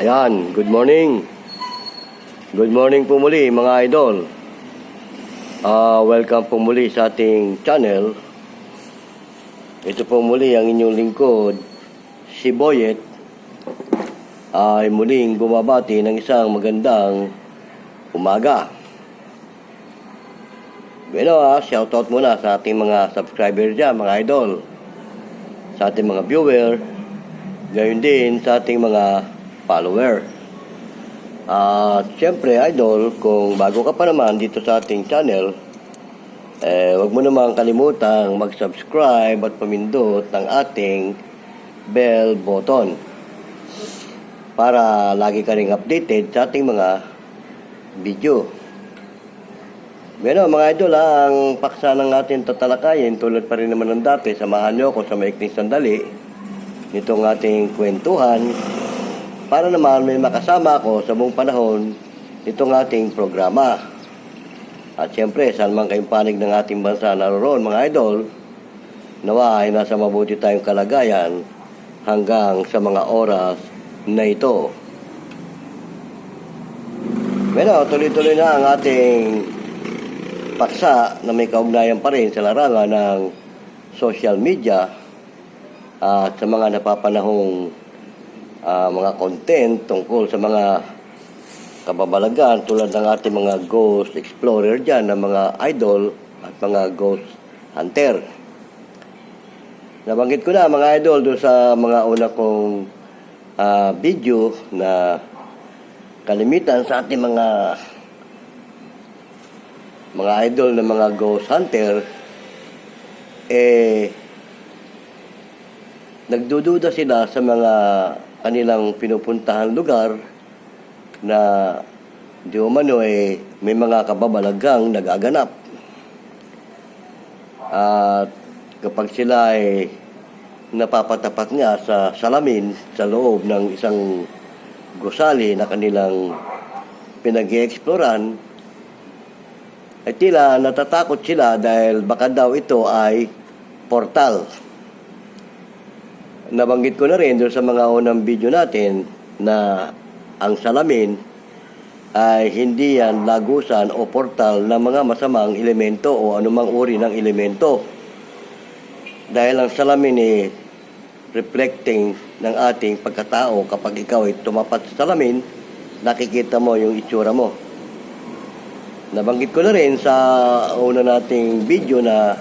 Ayan, good morning. Good morning po muli mga idol. Ah, welcome po muli sa ating channel. Ito po muli ang inyong lingkod, si Boyet, ay muling bumabati ng isang magandang umaga. Bueno, ah, shoutout muna sa ating mga subscriber dyan, mga idol. Sa ating mga viewer, gayon din sa ating mga follower. At syempre, idol, kung bago ka pa naman dito sa ating channel, eh, wag mo namang kalimutang mag-subscribe at pamindot ng ating bell button para lagi ka ring updated sa ating mga video. Bueno, mga idol, ang paksa ng ating tatalakayin, tulad pa rin naman ng dati, samahan nyo ako sa maikling sandali nitong ating kwentuhan para naman may makasama ako sa buong panahon nitong ating programa. At siyempre, saan man kayong panig ng ating bansa naroon, mga idol, nawa ay nasa mabuti tayong kalagayan hanggang sa mga oras na ito. Bueno, tuloy-tuloy na ang ating paksa na may kaugnayan pa rin sa larangan ng social media at sa mga napapanahong ah, mga content tungkol sa mga kababalagan tulad ng ating mga ghost explorer dyan, ng mga idol at mga ghost hunter. Nabanggit ko na mga idol doon sa mga una kong ah, video na kalimitan sa ating mga mga idol na mga ghost hunter eh nagdududa sila sa mga kanilang pinupuntahan lugar na di umano eh may mga kababalagang nagaganap. At kapag sila ay napapatapat nga sa salamin sa loob ng isang gusali na kanilang pinag exploran ay tila natatakot sila dahil baka daw ito ay portal. Nabanggit ko na rin doon sa mga unang video natin na ang salamin ay hindi yan lagusan o portal ng mga masamang elemento o anumang uri ng elemento. Dahil ang salamin ay reflecting ng ating pagkatao kapag ikaw ay tumapat sa salamin, nakikita mo yung itsura mo. Nabanggit ko na rin sa una nating video na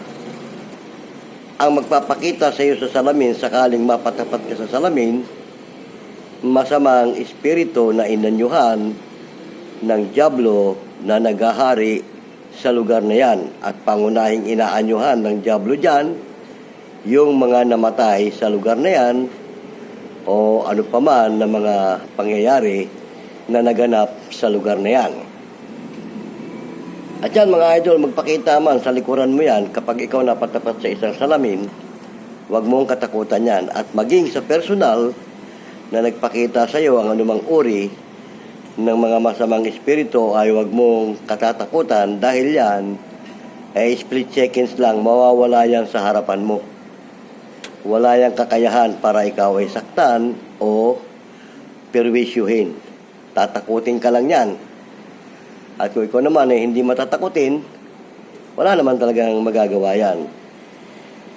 ang magpapakita sa iyo sa salamin sakaling mapatapat ka sa salamin, masamang espiritu na inanyuhan ng Diablo na nagahari sa lugar na yan at pangunahing inaanyuhan ng Diablo dyan yung mga namatay sa lugar na yan o ano pa man na mga pangyayari na naganap sa lugar na yan. At yan mga idol, magpakita man sa likuran mo yan kapag ikaw napatapat sa isang salamin, huwag mong katakutan yan. At maging sa personal na nagpakita sa iyo ang anumang uri ng mga masamang espiritu ay huwag mong katatakutan dahil yan ay split seconds lang mawawala yan sa harapan mo. Wala yang kakayahan para ikaw ay saktan o perwisyuhin. Tatakutin ka lang yan at kung ikaw naman ay hindi matatakutin, wala naman talagang magagawa yan.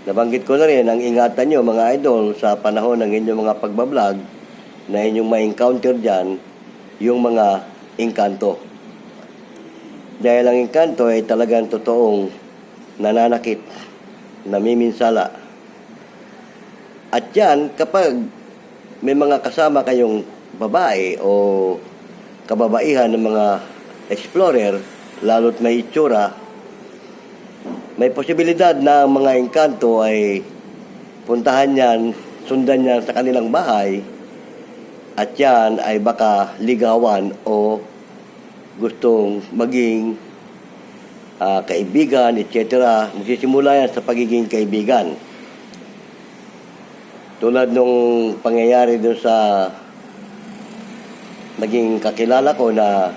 Nabanggit ko na rin ang ingatan nyo mga idol sa panahon ng inyong mga pagbablog na inyong ma-encounter dyan yung mga engkanto. Dahil ang engkanto ay talagang totoong nananakit, namiminsala. At yan, kapag may mga kasama kayong babae o kababaihan ng mga explorer, lalo't may itsura, may posibilidad na ang mga engkanto ay puntahan yan, sundan yan sa kanilang bahay, at yan ay baka ligawan o gustong maging ah, kaibigan, etc. Magsisimula yan sa pagiging kaibigan. Tulad nung pangyayari doon sa naging kakilala ko na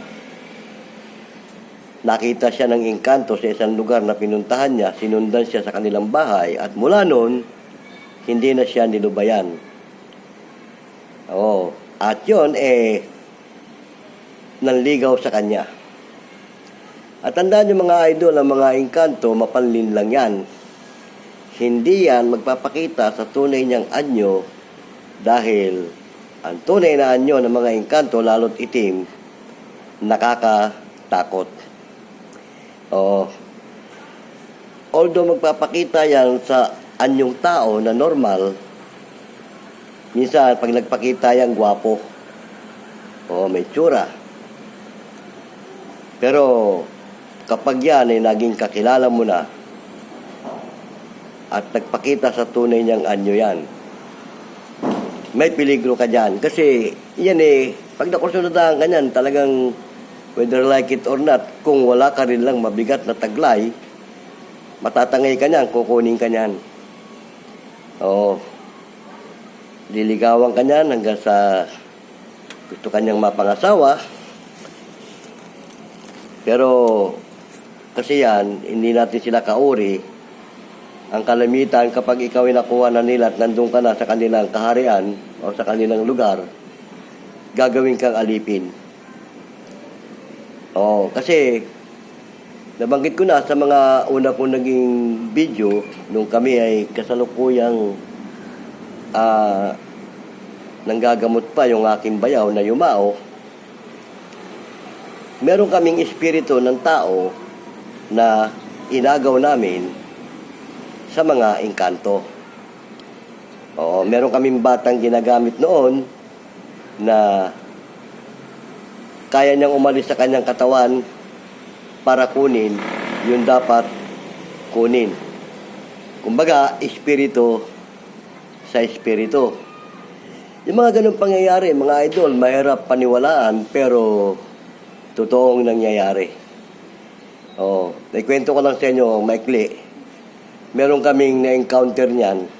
nakita siya ng engkanto sa isang lugar na pinuntahan niya, sinundan siya sa kanilang bahay at mula noon, hindi na siya nilubayan. Oo. At yon eh, nanligaw sa kanya. At tandaan nyo mga idol, ang mga engkanto, mapanlin lang yan. Hindi yan magpapakita sa tunay niyang anyo dahil ang tunay na anyo ng mga engkanto, lalo't itim, nakakatakot. Oo. Although magpapakita yan sa anyong tao na normal, minsan pag nagpakita yan, gwapo. Oo, may tsura. Pero kapag yan ay naging kakilala mo na at nagpakita sa tunay niyang anyo yan, may peligro ka dyan. Kasi yan eh, pag nakusunodaan ka niyan, talagang whether like it or not, kung wala ka rin lang mabigat na taglay, matatangay ka niyan, kukunin ka niyan. Oo. Liligawan ka niyan hanggang sa gusto kanyang mapangasawa. Pero kasi yan, hindi natin sila kauri. Ang kalamitan kapag ikaw ay nakuha na nila at nandun ka na sa kanilang kaharian o sa kanilang lugar, gagawin kang alipin. Oo, kasi nabanggit ko na sa mga una kong naging video nung kami ay kasalukuyang ah nanggagamot pa yung aking bayaw na yumao, meron kaming espiritu ng tao na inagaw namin sa mga engkanto. Oo, meron kaming batang ginagamit noon na kaya niyang umalis sa kanyang katawan para kunin yung dapat kunin. Kumbaga, espiritu sa espiritu. Yung mga ganun pangyayari, mga idol, mahirap paniwalaan pero totoong nangyayari. Oh, naikwento ko lang sa inyo, maikli. Meron kaming na-encounter niyan.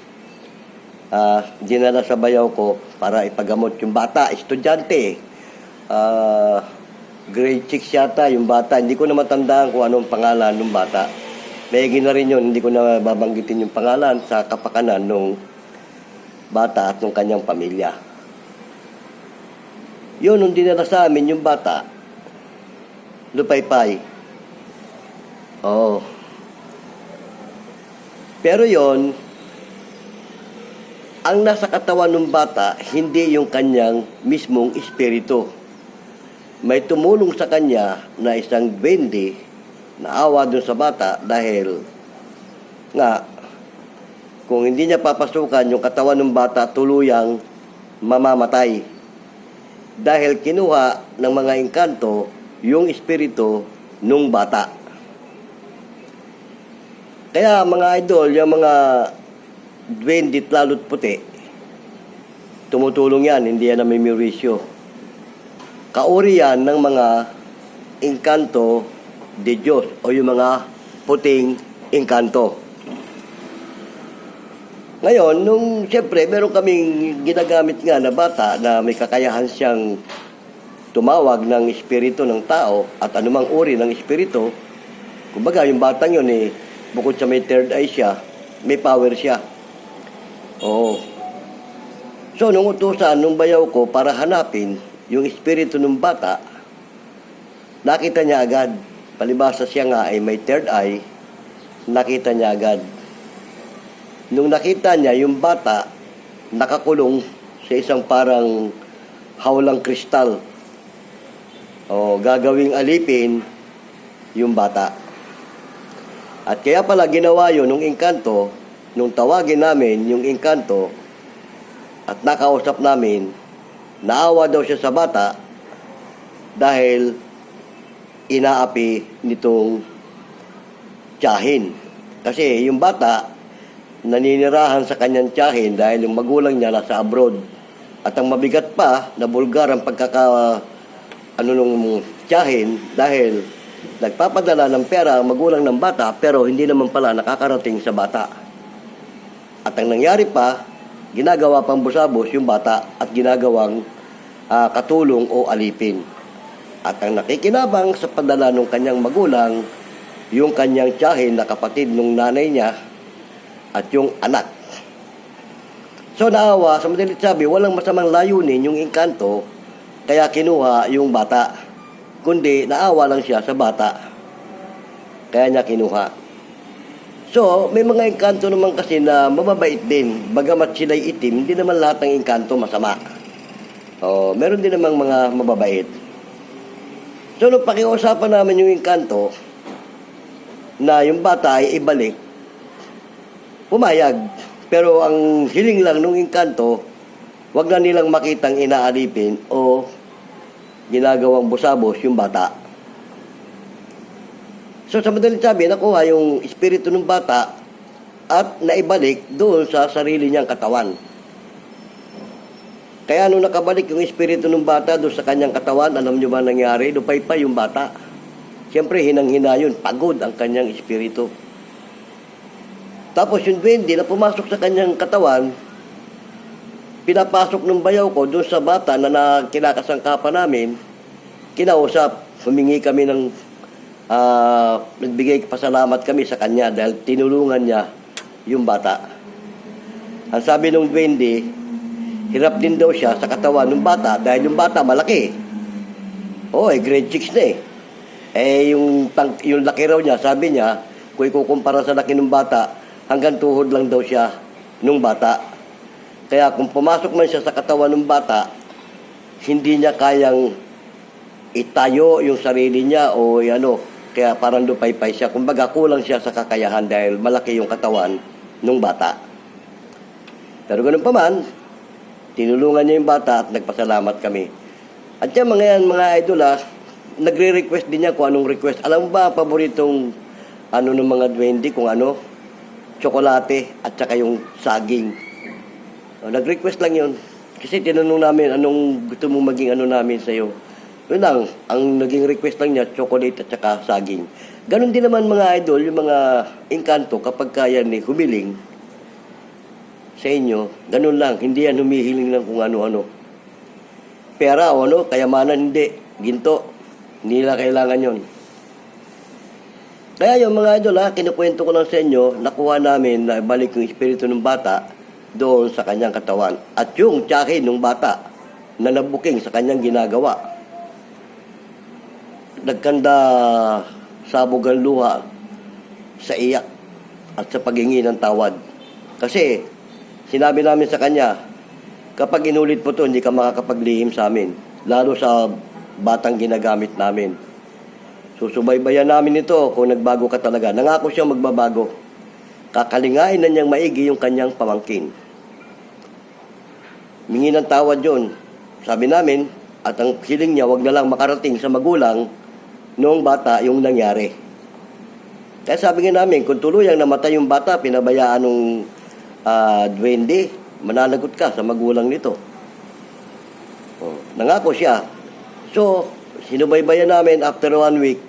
Ah, dinala sa bayaw ko para ipagamot yung bata, estudyante. Ah, grade 6 yata yung bata. Hindi ko na matandaan kung anong pangalan ng bata. Mayigi na rin yun, hindi ko na babanggitin yung pangalan sa kapakanan nung bata at ng kanyang pamilya. Yun, nung dinala sa amin yung bata, lupay-pay. Oo. Pero yon ang nasa katawan ng bata, hindi yung kanyang mismong espiritu. May tumulong sa kanya na isang bendi na awa dun sa bata dahil nga kung hindi niya papasukan yung katawan ng bata tuluyang mamamatay. Dahil kinuha ng mga engkanto yung espiritu nung bata. Kaya mga idol, yung mga duwendit lalo't puti, tumutulong yan, hindi yan namimirisyo. Kauri yan ng mga engkanto de Diyos o yung mga puting engkanto. Ngayon, nung siyempre, meron kaming ginagamit nga na bata na may kakayahan siyang tumawag ng espiritu ng tao at anumang uri ng espiritu. Kumbaga, yung batang yun eh, bukod sa may third eye siya, may power siya. Oo. So, nung utusan, nung bayaw ko para hanapin yung espiritu ng bata, nakita niya agad. Palibasa siya nga ay may third eye, nakita niya agad. Nung nakita niya yung bata, nakakulong sa isang parang hawlang kristal. O gagawing alipin yung bata. At kaya pala ginawa yun nung engkanto, nung tawagin namin yung engkanto at nakausap namin, naawa daw siya sa bata dahil inaapi nitong tiyahin. Kasi yung bata, naninirahan sa kanyang tiyahin dahil yung magulang niya nasa abroad. At ang mabigat pa, na bulgar ang pagkaka ano nung tiyahin dahil nagpapadala ng pera ang magulang ng bata pero hindi naman pala nakakarating sa bata. At ang nangyari pa, ginagawa pang busabos yung bata at ginagawang ah, katulong o alipin. At ang nakikinabang sa padala ng kanyang magulang, yung kanyang tiyahin na kapatid ng nanay niya at yung anak. So naawa, sa madalit sabi, walang masamang layunin yung inkanto, kaya kinuha yung bata. Kundi naawa lang siya sa bata. Kaya niya kinuha. So, may mga engkanto naman kasi na mababait din. Bagamat sila'y itim, hindi naman lahat ng engkanto masama. Oh, meron din namang mga mababait. So, nung pakiusapan namin yung engkanto, na yung bata ay ibalik, pumayag. Pero ang hiling lang nung engkanto, wag na nilang makitang inaalipin o ginagawang busabos yung bata. So sa madaling sabi, nakuha yung espiritu ng bata at naibalik doon sa sarili niyang katawan. Kaya nung nakabalik yung espiritu ng bata doon sa kanyang katawan, alam niyo ba nangyari? Lupay-pay yung bata. Siyempre, hinang-hina yun. Pagod ang kanyang espiritu. Tapos yung duwende na pumasok sa kanyang katawan, pinapasok ng bayaw ko doon sa bata na kinakasangkapan namin, kinausap, humingi kami ng, ah, nagbigay pasalamat kami sa kanya dahil tinulungan niya yung bata. Ang sabi ng duwende, hirap din daw siya sa katawan ng bata dahil yung bata malaki. Oh, eh, grade 6 na eh. Eh, yung, tang, yung laki raw niya, sabi niya, kung ikukumpara sa laki ng bata, hanggang tuhod lang daw siya nung bata. Kaya kung pumasok man siya sa katawan ng bata, hindi niya kayang itayo yung sarili niya o ano, kaya parang lupay-pay siya. Kumbaga kulang siya sa kakayahan dahil malaki yung katawan ng bata. Pero ganun pa man, tinulungan niya yung bata at nagpasalamat kami. At yan mga yan, mga idol ah, nagre-request din niya kung anong request. Alam mo ba, paboritong ano ng mga duwende, kung ano, tsokolate at saka yung saging. O, nag-request lang yun. Kasi tinanong namin anong gusto mo maging ano namin sa'yo. Yun lang, ang naging request lang niya, chocolate at saka saging. Ganon din naman mga idol, yung mga engkanto kapag kaya ni humiling sa inyo, ganun lang, hindi yan humihiling ng kung ano-ano. Pera o ano, kayamanan hindi, ginto, hindi nila kailangan yon. Kaya yung mga idol ha, kinukwento ko lang sa inyo, nakuha namin na balik yung espiritu ng bata doon sa kanyang katawan. At yung tsahin ng bata na nabuking sa kanyang ginagawa. Nagkanda sabog ang luha sa iyak at sa paghingi ng tawad. Kasi sinabi namin sa kanya, kapag inulit po to, hindi ka makakapaglihim sa amin. Lalo sa batang ginagamit namin. Susubaybayan namin ito kung nagbago ka talaga. Nangako siyang magbabago. Kakalingain na niyang maigi yung kanyang pamangkin. Mingi ng tawad yun. Sabi namin, at ang hiling niya, wag na lang makarating sa magulang noong bata yung nangyari. Kaya sabi nga namin, kung tuluyang namatay yung bata, pinabayaan ng ah, duwende, mananagot ka sa magulang nito. Oh, nangako siya. So, sinubaybayan namin after one week,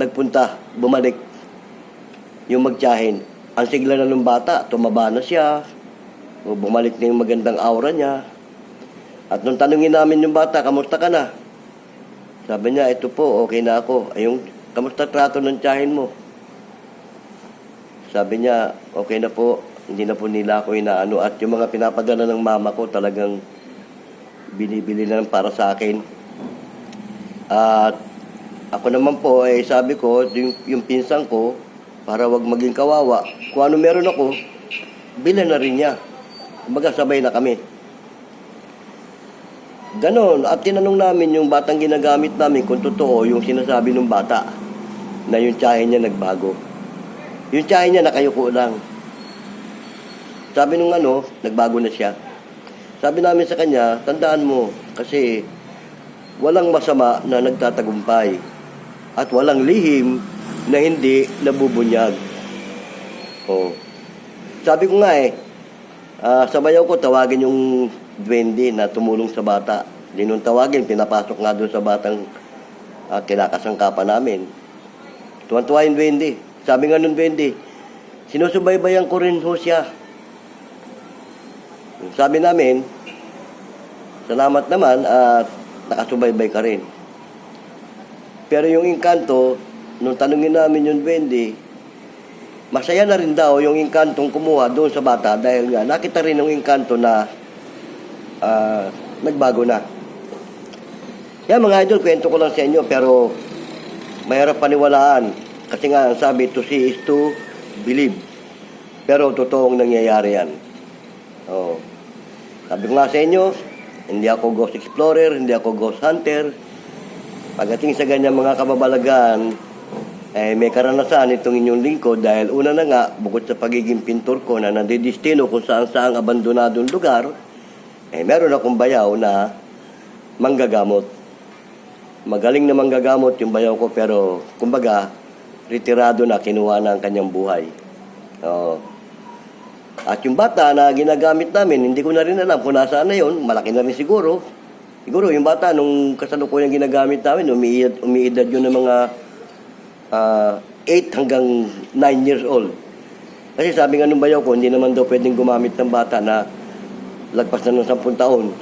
nagpunta, bumalik yung magtiyahin. Ang sigla na ng bata, tumaba na siya, o bumalik na yung magandang aura niya. At nung tanungin namin yung bata, kamusta ka na? Sabi niya, ito po, okay na ako. Ay, yung, kamusta trato ng tiyahin mo? Sabi niya, okay na po, hindi na po nila ako inaano. At yung mga pinapadala ng mama ko, talagang binibili na lang para sa akin. At ako naman po, eh, sabi ko, yung, yung pinsan ko, para wag maging kawawa, kung ano meron ako, bilan na rin niya. Kumbaga, sabay na kami. Ganon. At tinanong namin yung batang ginagamit namin kung totoo yung sinasabi ng bata na yung tiyahin niya nagbago. Yung tiyahin niya nakayuko lang. Sabi nung ano, nagbago na siya. Sabi namin sa kanya, tandaan mo, kasi walang masama na nagtatagumpay at walang lihim na hindi nabubunyag. Oh. Sabi ko nga eh, ah, sa bayaw ko tawagin yung duwende na tumulong sa bata. Di nung tawagin, pinapasok nga doon sa batang uh, kinakasangkapan namin. Tuwan-tuwa yung duwende. Sabi nga nung duwende, sinusubaybayan ko rin ho siya. Sabi namin, salamat naman at nakasubaybay ka rin. Pero yung inkanto, nung tanungin namin yung duwende, masaya na rin daw yung inkantong kumuha doon sa bata dahil nga nakita rin yung inkanto na ah, nagbago na. Yan mga idol, kwento ko lang sa inyo pero mahirap paniwalaan kasi nga ang sabi to see is to believe. Pero totoong nangyayari yan. Oh. Sabi ko nga sa inyo, hindi ako ghost explorer, hindi ako ghost hunter. Pagdating sa ganyan mga kababalagan, eh, may karanasan itong inyong lingkod dahil una na nga, bukod sa pagiging pintor ko na nandidistino kung saan saang abandonadong lugar, eh, meron akong bayaw na manggagamot. Magaling na manggagamot yung bayaw ko pero kumbaga, retirado na, kinuha na ang kanyang buhay. Oo. At yung bata na ginagamit namin, hindi ko na rin alam kung nasaan na yun. Malaki na rin siguro. Siguro yung bata nung kasalukuyang ginagamit namin, umiidad, umiidad yun ng mga ah, 8 hanggang 9 years old. Kasi sabi nga nung bayaw ko, hindi naman daw pwedeng gumamit ng bata na lagpas na ng 10 taon.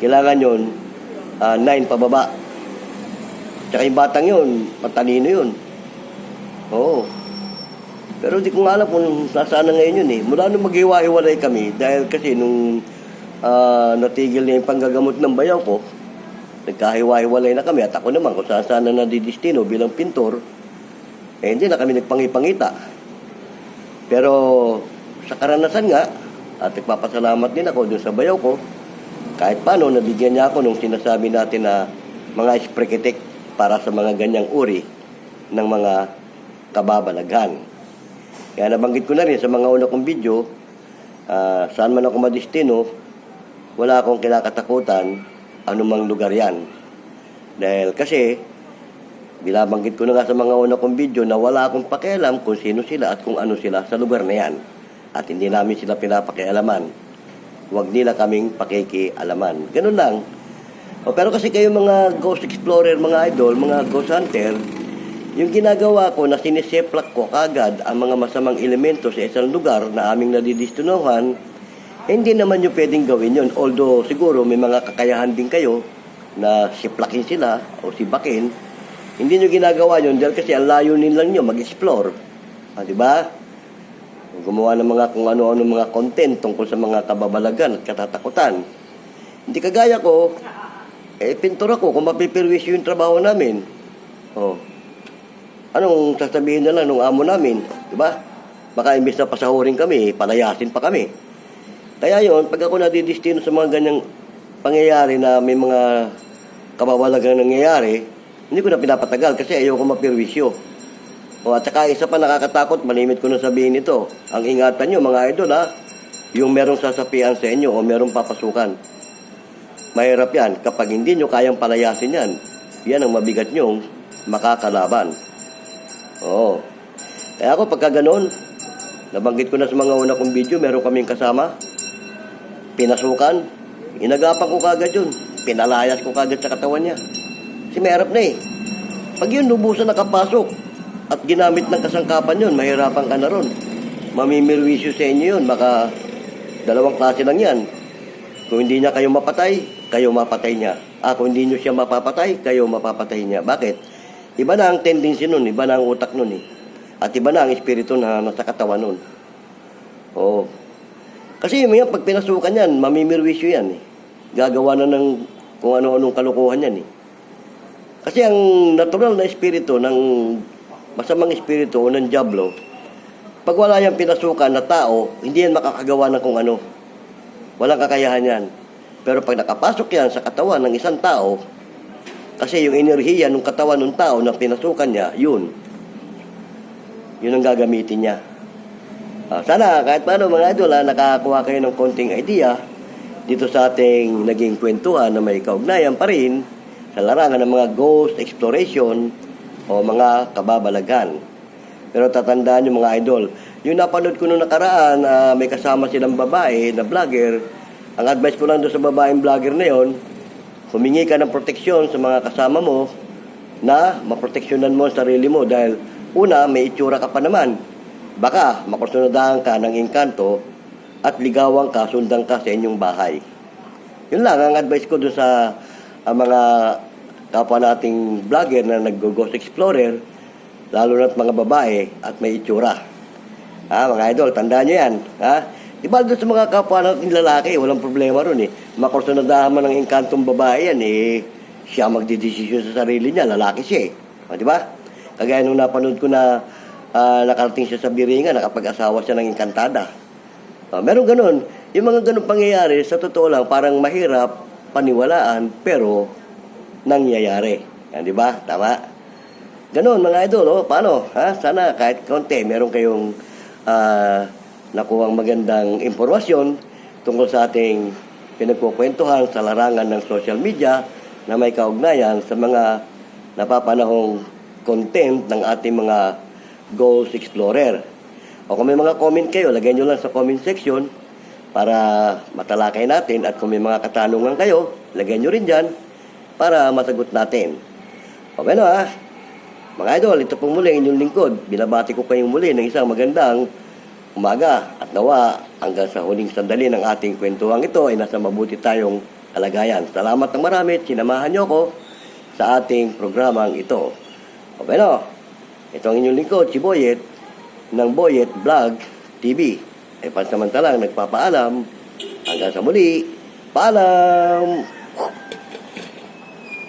Kailangan yun, ah, 9 pababa. Tsaka yung batang yun, matalino yun. Oo. Pero di ko nga alam kung nasaan na ngayon yun eh. Mula nung maghiwa-hiwalay kami, dahil kasi nung ah, natigil na yung panggagamot ng bayaw ko, nagkahiwa-hiwalay na kami at ako naman kung saan na nadidistino bilang pintor, eh hindi na kami nagpangipangita. Pero sa karanasan nga, at nagpapasalamat din ako dun sa bayaw ko, kahit paano nabigyan niya ako nung sinasabi natin na mga esprekitik para sa mga ganyang uri ng mga kababalaghan. Kaya nabanggit ko na rin sa mga una kong video, ah, saan man ako madistino, wala akong kinakatakutan anumang lugar yan. Dahil kasi, binabanggit ko na nga sa mga una kong video na wala akong pakialam kung sino sila at kung ano sila sa lugar na yan. At hindi namin sila pinapakialaman. Huwag nila kaming pakikialaman. Ganun lang. O, pero kasi kayo mga ghost explorer, mga idol, mga ghost hunter, yung ginagawa ko na siniseplak ko kagad ang mga masamang elemento sa isang lugar na aming nadidistunuhan, eh, hindi naman yung pwedeng gawin yun. Although siguro may mga kakayahan din kayo na siplakin sila o sibakin, hindi nyo ginagawa yun dahil kasi ang layunin lang nyo mag-explore. Ah, di ba? Gumawa ng mga kung ano-ano mga content tungkol sa mga kababalagan at katatakutan. Hindi kagaya ko, eh, pintor ako kung mapipirwis yung trabaho namin. Oh. Anong sasabihin nila nung amo namin? Di ba? Baka imbis na pasahurin kami, palayasin pa kami. Kaya yon pag ako nadidistino sa mga ganyang pangyayari na may mga kabawalagang nangyayari, hindi ko na pinapatagal kasi ayoko mapirwisyo. O at saka isa pa nakakatakot, malimit ko na sabihin ito. Ang ingatan nyo mga idol ha, yung merong sasapian sa inyo o merong papasukan. Mahirap yan kapag hindi nyo kayang palayasin yan. Yan ang mabigat nyong makakalaban. Oo. Kaya ako pagka ganun, nabanggit ko na sa mga una kong video, meron kaming kasama, pinasukan, inagapan ko kagad yun. Pinalayas ko kagad sa katawan niya. Kasi mahirap na eh. Pag yun lubusan nakapasok at ginamit ng kasangkapan yun, mahirapan ka na ron. Mamimirwisyo sa inyo yun, baka dalawang klase lang yan. Kung hindi niya kayo mapatay, kayo mapatay niya. Ah, kung hindi niyo siya mapapatay, kayo mapapatay niya. Bakit? Iba na ang tendency nun, iba na ang utak nun eh. At iba na ang espiritu na nasa katawan nun. Oo. Kasi yung pag pinasukan yan, mamimirwisyo yan eh. Gagawa na ng kung ano-anong kalukuhan yan eh. Kasi ang natural na espiritu ng masamang espiritu o ng Diablo, pag wala yung pinasukan na tao, hindi yan makakagawa ng kung ano. Walang kakayahan yan. Pero pag nakapasok yan sa katawan ng isang tao, kasi yung enerhiya ng katawan ng tao na pinasukan niya, yun. Yun ang gagamitin niya. Ah, sana kahit paano mga idol, ha, nakakuha kayo ng konting idea dito sa ating naging kwentuhan na may kaugnayan pa rin sa larangan ng mga ghost exploration o mga kababalaghan. Pero tatandaan nyo mga idol, yung napanood ko nung nakaraan, ah, may kasama silang babae na vlogger, ang advice ko lang doon sa babaeng vlogger na yon, humingi ka ng proteksyon sa mga kasama mo na maproteksyonan mo ang sarili mo dahil una, may itsura ka pa naman. Baka makusunadahan ka ng engkanto at ligawan ka, sundan ka sa inyong bahay. Yun lang ang advice ko doon sa ah, mga kapwa nating vlogger na nag-ghost explorer, lalo na't mga babae at may itsura. Ha, mga idol, tandaan nyo yan. Ha? Di doon sa mga kapwa natin lalaki, walang problema ron eh. Makursunadahan man ng inkantong babae yan eh. Siya magdidesisyon sa sarili niya, lalaki siya eh. O, di ba? Kagaya nung napanood ko na ah, nakarating siya sa Biringa, nakapag-asawa siya ng inkantada. Ah, meron ganun. Yung mga ganun pangyayari, sa totoo lang, parang mahirap paniwalaan, pero nangyayari. Yan, di ba? Tama? Ganun, mga idol. Oh, paano? Ha? Sana kahit konti, meron kayong ah, nakuhang magandang impormasyon tungkol sa ating pinagkukwentuhan sa larangan ng social media na may kaugnayan sa mga napapanahong content ng ating mga Goals Explorer. O kung may mga comment kayo, lagay nyo lang sa comment section para matalakay natin at kung may mga katanungan kayo, lagay nyo rin dyan para masagot natin. O ano ha? Mga idol, ito pong muli inyong lingkod. Binabati ko kayong muli ng isang magandang umaga at nawa hanggang sa huling sandali ng ating kwentuhan ito ay nasa mabuti tayong kalagayan. Salamat ng marami at sinamahan niyo ako sa ating programang ito. O ano, ito ang inyong lingkod, si Boyet ng Boyet Vlog TV. Ay pansamantalang nagpapaalam hanggang sa muli. Paalam!